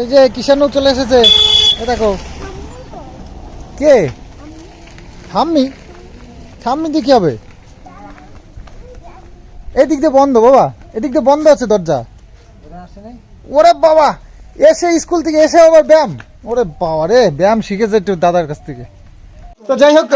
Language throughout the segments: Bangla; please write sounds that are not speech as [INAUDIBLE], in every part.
এই যে কিষানও চলে এসেছে। এ দেখো। কে? ঠাম্মি? ঠাম্মি দিয়ে কি হবে? এদিক দিয়ে বন্ধ বাবা। এদিক দিয়ে বন্ধ আছে দরজা। ওরে বাবা, এসে স্কুল থেকে এসে আবার ব্যায়াম। ওরে বাবা রে ব্যায়াম শিখেছে একটু দাদার কাছ থেকে। তো যাই হোক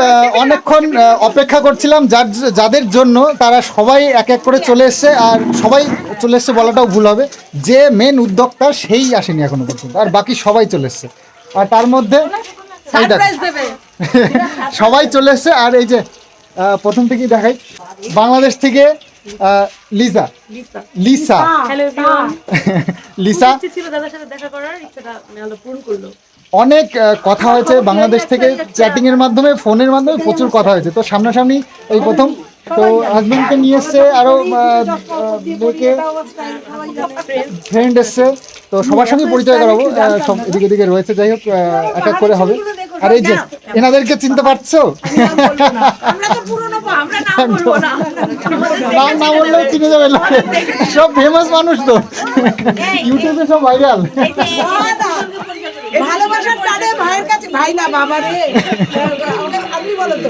অনেকক্ষণ অপেক্ষা করছিলাম যার যাদের জন্য তারা সবাই এক এক করে চলে এসছে আর সবাই চলে এসছে বলাটাও ভুল হবে। যে মেন উদ্যোক্তা সেই আসেনি এখনও পর্যন্ত আর বাকি সবাই চলে এসছে। আর তার মধ্যে [LAUGHS] সবাই চলে এসছে আর এই যে প্রথম থেকেই দেখাই। বাংলাদেশ থেকে লিসা। লিসা। [LAUGHS] লিসা। ছিল দাদার সাথে দেখা করার ইচ্ছেটা পূরণ করল। অনেক কথা হয়েছে বাংলাদেশ থেকে চ্যাটিং এর মাধ্যমে ফোনের মাধ্যমে প্রচুর কথা হয়েছে তো সামনাসামনি এই প্রথম তো হাজবেন্ডকে নিয়ে এসছে আরও ফ্রেন্ড এসছে তো সবার সঙ্গে পরিচয় করাবো সব এদিকে এদিকে রয়েছে যাই হোক এক এক করে হবে আর এই যে এনাদেরকে চিনতে পারছ নাম না নাম না বললেও চিনে যাবে লোকে সব ফেমাস মানুষ তো ইউটিউবে সব ভাইরাল ভালোবাসার টানে ভাইয়ের কাছে ভাই না বাবা রে। আপনি বলো তো।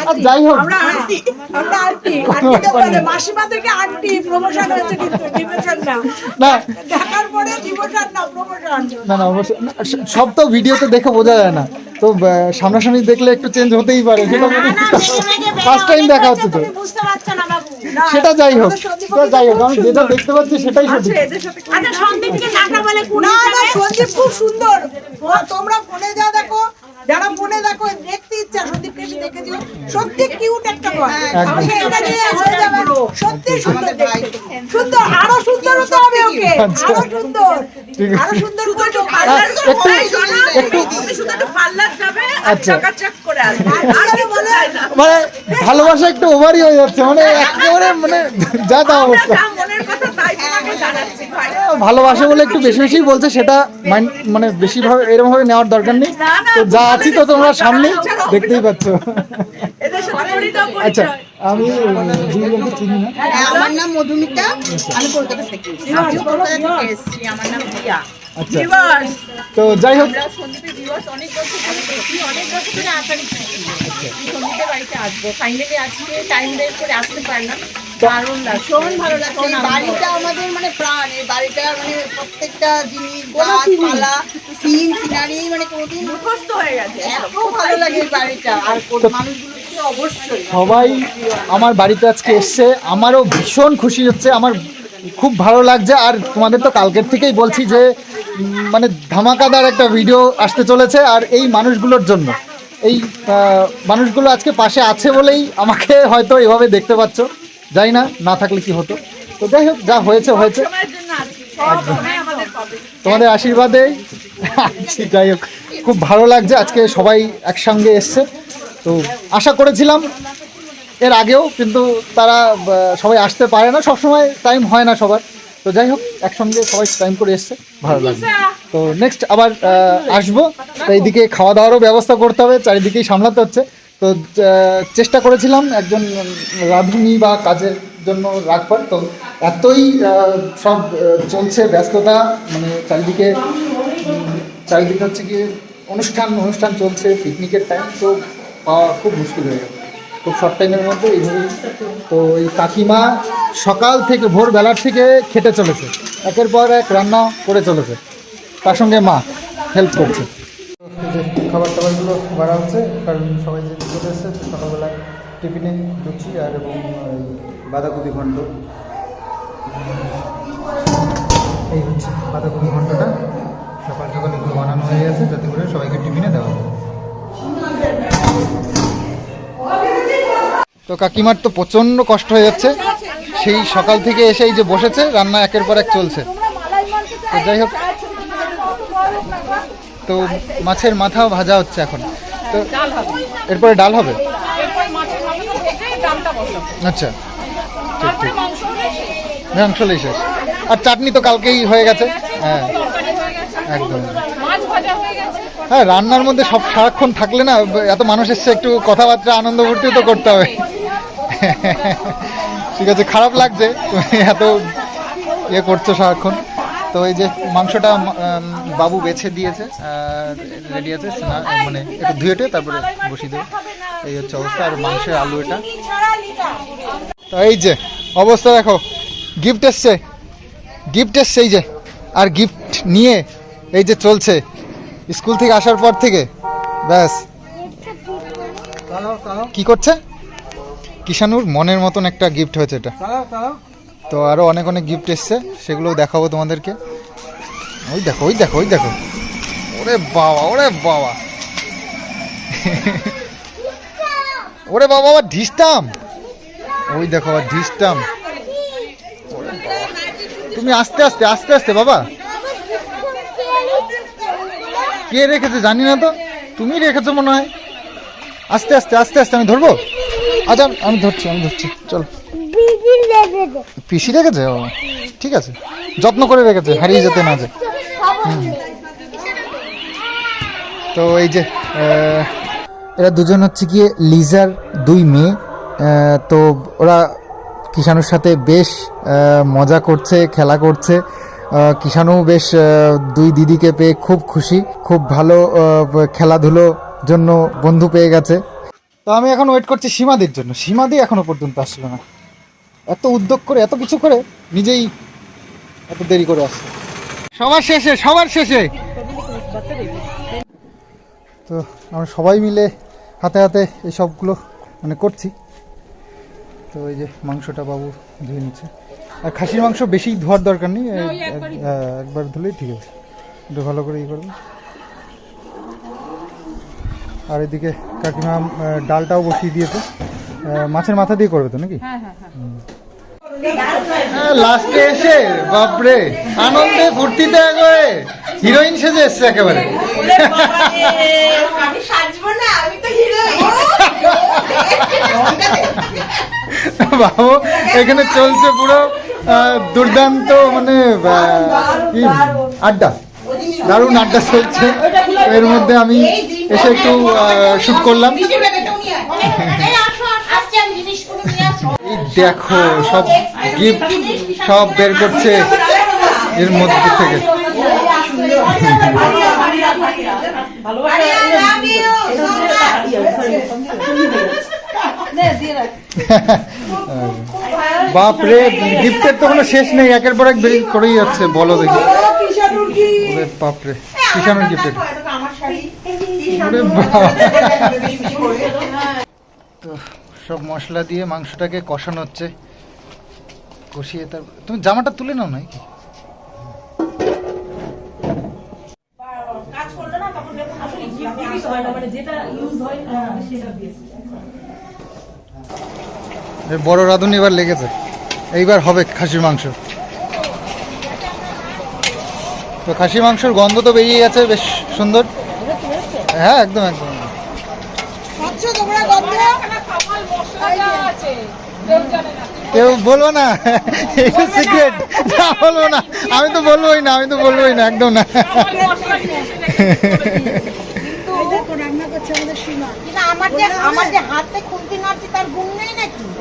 ভিডিও যাই হোক। আমরা আন্টি আমরা আন্টি। আন্টি তো বলে মাসিমা আন্টি প্রমোশন হয়েছে কিন্তু ডিমোশন না। না। দেখার পরে ডিমোশন না প্রমোশন না না অবশ্যই। সব তো ভিডিওতে দেখে বোঝা যায় না। তো সামনাসামনি দেখলে একটু চেঞ্জ হতেই পারে সেটা ফার্স্ট টাইম দেখা হচ্ছে তো। বুঝতে পারছ না সেটা যাই হোক সেটা যাই হোক আমি যেটা দেখতে পাচ্ছি সেটাই সঠিক। আচ্ছা সন্দীপকে নাটা বলে না না সন্দীপ খুব সুন্দর। তোমরা ফোনে যা দেখো যারা ফোনে দেখো দেখতে ইচ্ছা সন্দীপকে এসে দেখে দিও। সত্যি কিউট একটা বয় আমাকে এটা নিয়ে হয়ে যাবে। সত্যি সুন্দর দেখতে। সুন্দর আরও সুন্দর হতে হবে ওকে। আচ্ছা। আরও সুন্দর। আচ্ছা। মানে ভালোবাসা একটু ওভারই হয়ে যাচ্ছে মানে একেবারে মানে যা তা অবস্থা। ভালোবাসা বলে একটু বেশি বেশি বলছে সেটা মানে বেশি ভাবে এরকম ভাবে নেওয়ার দরকার নেই। তো যা আছি তো তোমরা সামনে দেখতেই পাচ্ছ। আচ্ছা আমি দুজনকে চিনি না। আমার নাম মধুমিতা। আমি কলকাতা থেকে আমি কলকাতা থেকে এসেছি। আমার নাম রিয়া আচ্ছা। তো যাই হোক। আমরা সন্দীপের ভিউয়ার্স অনেক বছর অনেক বছর ধরে আসার ইচ্ছা বাড়িতে আসব। ফাইনালি আজকে টাইম বের করে আসতে পারলাম। দারুণ লাগছে। ভীষণ ভালো লাগছে। বাড়িটা আমাদের মানে প্রাণ। এই বাড়িটা মানে প্রত্যেকটা জিনিস গাছপালা সিন সিনারি মানে কোনোদিন মুখস্থ হয়ে গেছে। এত ভালো লাগে বাড়িটা। আর অবশ্যই সবাই আমার বাড়িতে আজকে এসছে। আমারও ভীষণ খুশি হচ্ছে। আমার খুব ভালো লাগছে। আর তোমাদের তো কালকের থেকেই বলছি যে মানে ধামাকাদার একটা ভিডিও আসতে চলেছে। আর এই মানুষগুলোর জন্য এই মানুষগুলো আজকে পাশে আছে বলেই আমাকে হয়তো এভাবে দেখতে পাচ্ছ। যাই না না থাকলে কি হতো। তো যাই হোক যা হয়েছে হয়েছে। তোমাদের আশীর্বাদে যাই হোক খুব ভালো লাগছে। আজকে সবাই একসঙ্গে এসছে। তো আশা করেছিলাম এর আগেও, কিন্তু তারা সবাই আসতে পারে না। সবসময় টাইম হয় না সবার। তো যাই হোক, একসঙ্গে সবাই টাইম করে এসছে। ভালো লাগছে তো নেক্সট আবার আসব। তো এইদিকে খাওয়া দাওয়ারও ব্যবস্থা করতে হবে, চারিদিকেই সামলাতে হচ্ছে। তো চেষ্টা করেছিলাম একজন রাঁধুনি বা কাজের জন্য রাখবার। তো এতই সব চলছে ব্যস্ততা মানে চারিদিকে চারিদিকে হচ্ছে কি অনুষ্ঠান অনুষ্ঠান চলছে পিকনিকের টাইম তো পাওয়া খুব মুশকিল হয়ে গেল। খুব শর্ট টাইমের মধ্যে এইভাবেই তো এই কাকিমা সকাল থেকে, ভোরবেলার থেকে খেটে চলেছে। একের পর এক রান্না করে চলেছে। তার সঙ্গে মা হেল্প করছে। খাবার টাবারগুলো বাড়া হচ্ছে কারণ সবাই যে চলে এসছে তো সকালবেলায় টিফিনে লুচি আর এবং বাঁধাকপি ঘন্ট এই হচ্ছে বাঁধাকপি ঘন্টটা তো কাকিমার তো প্রচণ্ড কষ্ট হয়ে যাচ্ছে। সেই সকাল থেকে এসে এই যে বসেছে, রান্না একের পর এক চলছে। তো যাই হোক, তো মাছের মাথাও ভাজা হচ্ছে এখন। তো এরপরে ডাল হবে? আচ্ছা ঠিক ঠিক। মাংস হলেই শেষ। আর চাটনি তো কালকেই হয়ে গেছে। হ্যাঁ একদম। হ্যাঁ রান্নার মধ্যে সব সারাক্ষণ থাকলে না, এত মানুষ এসছে, একটু কথাবার্তা, আনন্দ ফুর্তিও তো করতে হবে। [LAUGHS] ঠিক আছে খারাপ লাগছে এত ইয়ে করছ সারাক্ষণ। তো এই যে মাংসটা বাবু বেছে দিয়েছে রেডি আছে মানে একটু ধুয়েটে তারপরে বসিয়ে দেবো। এই হচ্ছে অবস্থা আর মাংসের আলু এটা। তো এই যে অবস্থা দেখো গিফট এসছে গিফট এসছে এই যে আর গিফট নিয়ে এই যে চলছে। স্কুল থেকে আসার পর থেকে ব্যাস। কি করছে? কিষানুর মনের মতন একটা গিফট হয়েছে এটা। তো আরও অনেক অনেক গিফট এসছে সেগুলো দেখাবো তোমাদেরকে। ওই দেখো ওই দেখো ওই দেখো। ওরে বাবা ওরে বাবা। ওরে বাবা, আবার ঢিসটাম ওই দেখো, আবার বাবা। তুমি আস্তে আস্তে আস্তে আস্তে, বাবা। কে রেখেছে জানি না তো। তুমি রেখেছো মনে হয়। আস্তে আস্তে আস্তে আস্তে, আমি ধরবো? আচ্ছা আমি ধরছি আমি ধরছি। চলো। পিসি রেখেছে ও ঠিক আছে। যত্ন করে রেখেছে হারিয়ে যেতে না যে। তো এই যে এরা দুজন হচ্ছে গিয়ে লিজার দুই মেয়ে। তো ওরা কিষাণুর সাথে বেশ মজা করছে খেলা করছে। কিষাণু বেশ দুই দিদিকে পেয়ে খুব খুশি। খুব ভালো খেলাধুলো জন্য বন্ধু পেয়ে গেছে। তো আমি এখন ওয়েট করছি সীমাদির জন্য। সীমাদি এখনও পর্যন্ত আসলো না। এত উদ্যোগ করে এত কিছু করে নিজেই এত দেরি করে আসছে সবার শেষে সবার শেষে। তো আমরা সবাই মিলে হাতে হাতে এই সবগুলো মানে করছি। তো এই যে মাংসটা বাবু ধুয়ে নিচ্ছে। আর খাসির মাংস বেশি ধোয়ার দরকার নেই। হ্যাঁ, একবার ধুলেই ঠিক আছে। একটু ভালো করে ই করবে আর এদিকে কাকিমা ডালটাও বসিয়ে দিয়েছে। মাছের মাথা দিয়ে করবে তো নাকি? লাস্টে এসে বাপরে আনন্দে ফুর্তিতে একবারে হিরোইন সেজে এসছে একেবারে। আমি সাজবো না আমি তো হিরো বাবু এখানে চলছে পুরো দুর্দান্ত মানে আড্ডা। দারুণ আড্ডা চলছে। এর মধ্যে আমি এসে একটু শুট করলাম। দেখো সব গিফট সব বের করছে এর মধ্যে থেকে। বাপরে গিফটের তো কোনো শেষ নেই একের পর এক বের করেই যাচ্ছে বলো দেখি। বাপরে কিষানের গিফটের আমার শাড়ি ওরে বাবা। তো সব মশলা দিয়ে মাংসটাকে কষানো হচ্ছে কষিয়ে তার তুমি জামাটা তুলে নাও নাকি বড় রাঁধুনি এবার লেগেছে এইবার হবে খাসির মাংস তো খাসির মাংসের গন্ধ তো বেরিয়ে গেছে বেশ সুন্দর হ্যাঁ একদম একদম। কেউ বলব না? সিক্রেট না। বলব না। আমি তো বলবোই না আমি তো বলবোই না একদম না।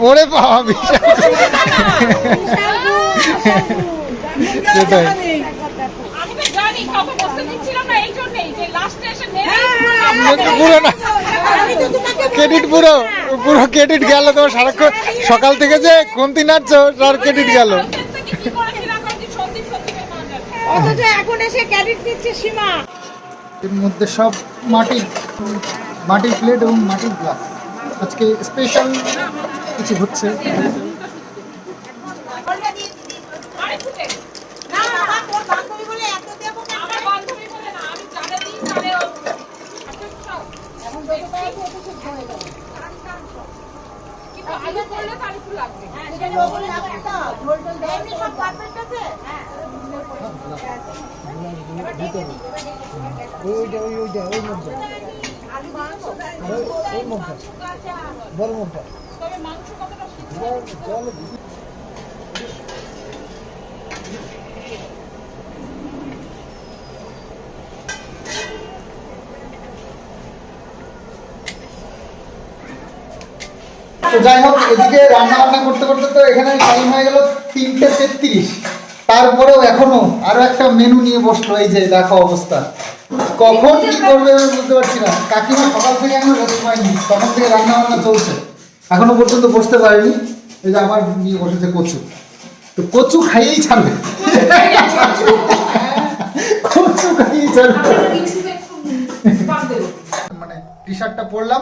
ওরে বাবা বিশাল। সেটাই আমি তো জানি কাউকে বসতে দিচ্ছিলাম না এই জন্যই যে লাস্টে এসে পুরো না। ক্রেডিট পুরো পুরো ক্রেডিট গেল তোমার সারাক্ষণ। সকাল থেকে যে কমতি নাচছো তার ক্রেডিট গেল। এখন এসে দিচ্ছে সীমা। এর মধ্যে সব মাটি মাটির প্লেট এবং মাটির গ্লাস আজকে স্পেশাল কিছু হচ্ছে আরে ফুটে না বাবা তোর বান্ধবী বলে এত দেবো কেন? আমার বান্ধবী বলে না আমি জানে দিই জানে ও কিন্তু আগে করলে তার একটু লাগবে এমনি সব perfect আছে? যাই হোক এদিকে রান্না বান্না করতে করতে তো এখানে টাইম হয়ে গেল তিনটে তেত্রিশ। তারপরেও এখনও আরও একটা মেনু নিয়ে বসল, এই যে দেখো অবস্থা। কখন কি করবে আমি বুঝতে পারছি না। কাকিমা সকাল থেকে এখনও রেস্ট পাইনি তখন থেকে রান্না বান্না চলছে। এখনও পর্যন্ত বসতে পারিনি। এই যে আমার নিয়ে বসেছে কচু। তো কচু খাইয়েই ছাড়বে। কচু খাইয়েই ছাড়বে। মানে টি শার্টটা পরলাম,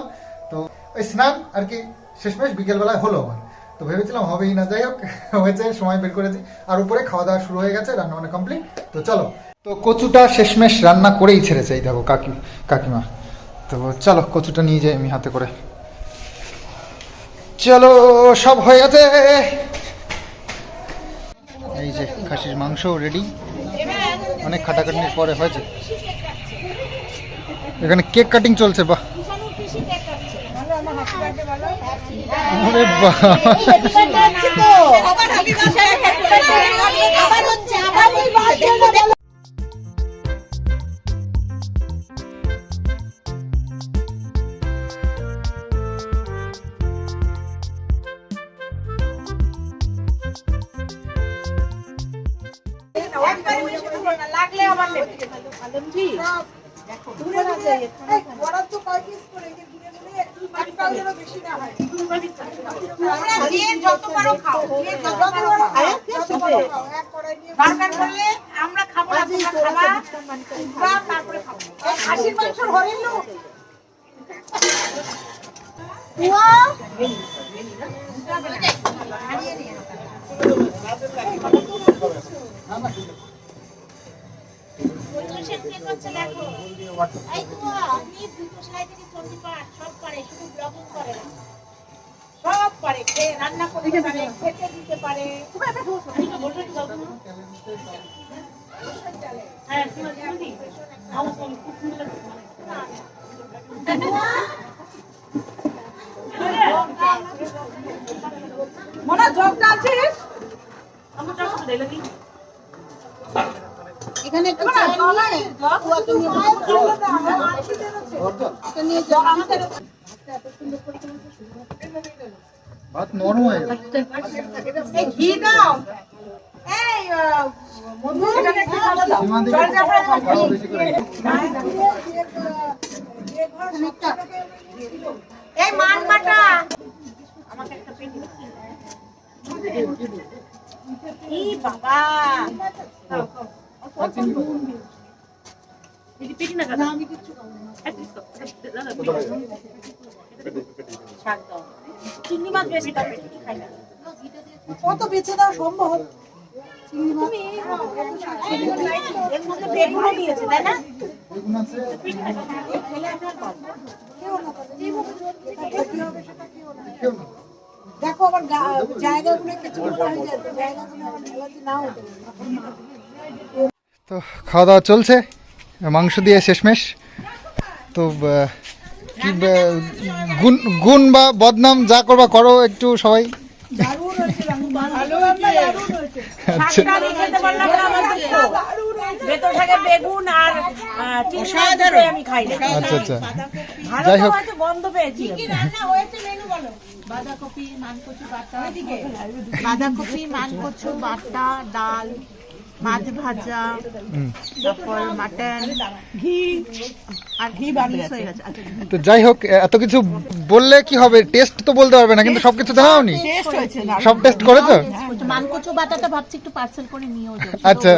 তো ওই স্নান আর কি শেষমেশ বিকেলবেলায় হলো আমার। তো ভেবেছিলাম হবেই না, যাই হোক, হয়েছে, সময় বের করেছি। আর উপরে খাওয়া দাওয়া শুরু হয়ে গেছে, রান্না বান্না কমপ্লিট তো চলো। তো কচুটা শেষমেশ রান্না করেই ছেড়েছে, এই দেখো কাকি, কাকিমা। তো চলো, কচুটা নিয়ে যাই আমি হাতে করে। চলো, সব হয়ে গেছে। এই যে খাসির মাংস রেডি অনেক খাটাখাটনির পরে হয়েছে। এখানে কেক কাটিং চলছে, বাহ। আরে বাহ। যত পারো খাও, এক কড়াই নিয়ে দরকার পড়লে আমরা খাব না, তোমরা খাবা, তোমরা তারপরে খাব। এই খাসির মাংসর হরিণলু। সব পারে, খেয়ে রান্না করতে পারে, খেতে দিতে পারে। হ্যাঁ মোনা। জগটা আছিস? এখানে একটু মোনা, ভাত নরম হয়ে এই ঘি দাও এই মধু এখানে একটু জল দাও সীমাদি জল যাবে খাওয়া মান চিংড়ি মাছ বেশি কত বেঁচে দাও সম্ভব চিংড়ি মাছ এর মধ্যে বেগুনও দিয়েছে তাই না বেগুন আছে কেউ না দেখো আবার গা- জায়গাগুলো কিছু হয়ে জায়গাগুলো নাও তো খাওয়া দাওয়া চলছে মাংস দিয়ে শেষমেশ। তো কি গুণ গুণ বা বদনাম যা করবা করো একটু সবাই। আচ্ছা। আচ্ছা আচ্ছা। যাই হোক। বাঁধাকপি, মানকচু বাটা, ডাল। মাছ ভাজা তারপর মাটন ঘি আর ঘি হয়ে গেছে। আচ্ছা, তো যাই হোক এত কিছু বললে কি হবে? টেস্ট তো বলতে পারবে না কিন্তু সবকিছু জানাওনি টেস্ট হয়েছে সব টেস্ট করেছ মানকচু বাটাটা ভাবছি একটু পার্সেল করে নিয়েও যাব। আচ্ছা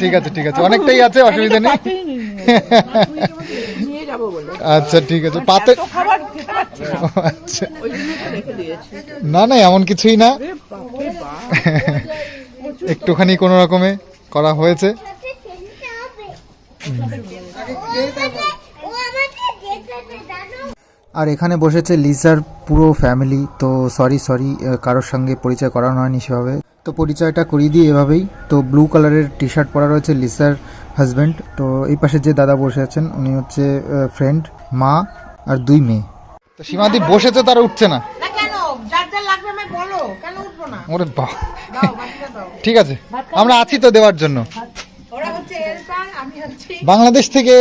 ঠিক আছে ঠিক আছে। অনেকটাই আছে অসুবিধা নেই। নিয়ে যাব বলে। আচ্ছা ঠিক আছে। পাতে আচ্ছা। না না এমন কিছুই না। একটুখানি কোনো রকমে করা হয়েছে। আর এখানে বসেছে লিজার পুরো ফ্যামিলি। তো সরি সরি কারোর সঙ্গে পরিচয় করানো হয়নি সেভাবে। তো পরিচয়টা করিয়ে দিই এভাবেই। তো ব্লু কালারের টি শার্ট পরা রয়েছে লিসার হাজব্যান্ড তো এই পাশে যে দাদা বসে আছেন উনি হচ্ছে ফ্রেন্ড মা আর দুই মেয়ে। তো সীমাদি বসেছে তারা উঠছে না। না কেন? যার যার লাগবে আমি বলো। কেন না ওরে দাও ঠিক আছে। আমরা আছি তো দেওয়ার জন্য। ওরা হচ্ছে হেল্পার আমি হচ্ছি বাংলাদেশ থেকে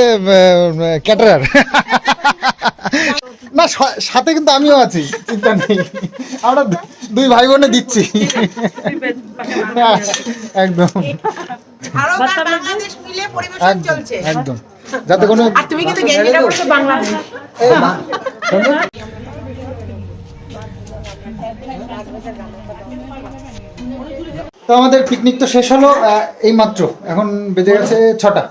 ক্যাটারার। না সাথে কিন্তু আমিও আছি চিন্তা নেই। আমরা দুই ভাই বোনে দিচ্ছি। একদম। একদম একদম। যাতে কোনো তুমি কিন্তু বাংলা [LAUGHS] তো আমাদের পিকনিক তো শেষ হলো এই মাত্র এখন বেজে গেছে ছটা।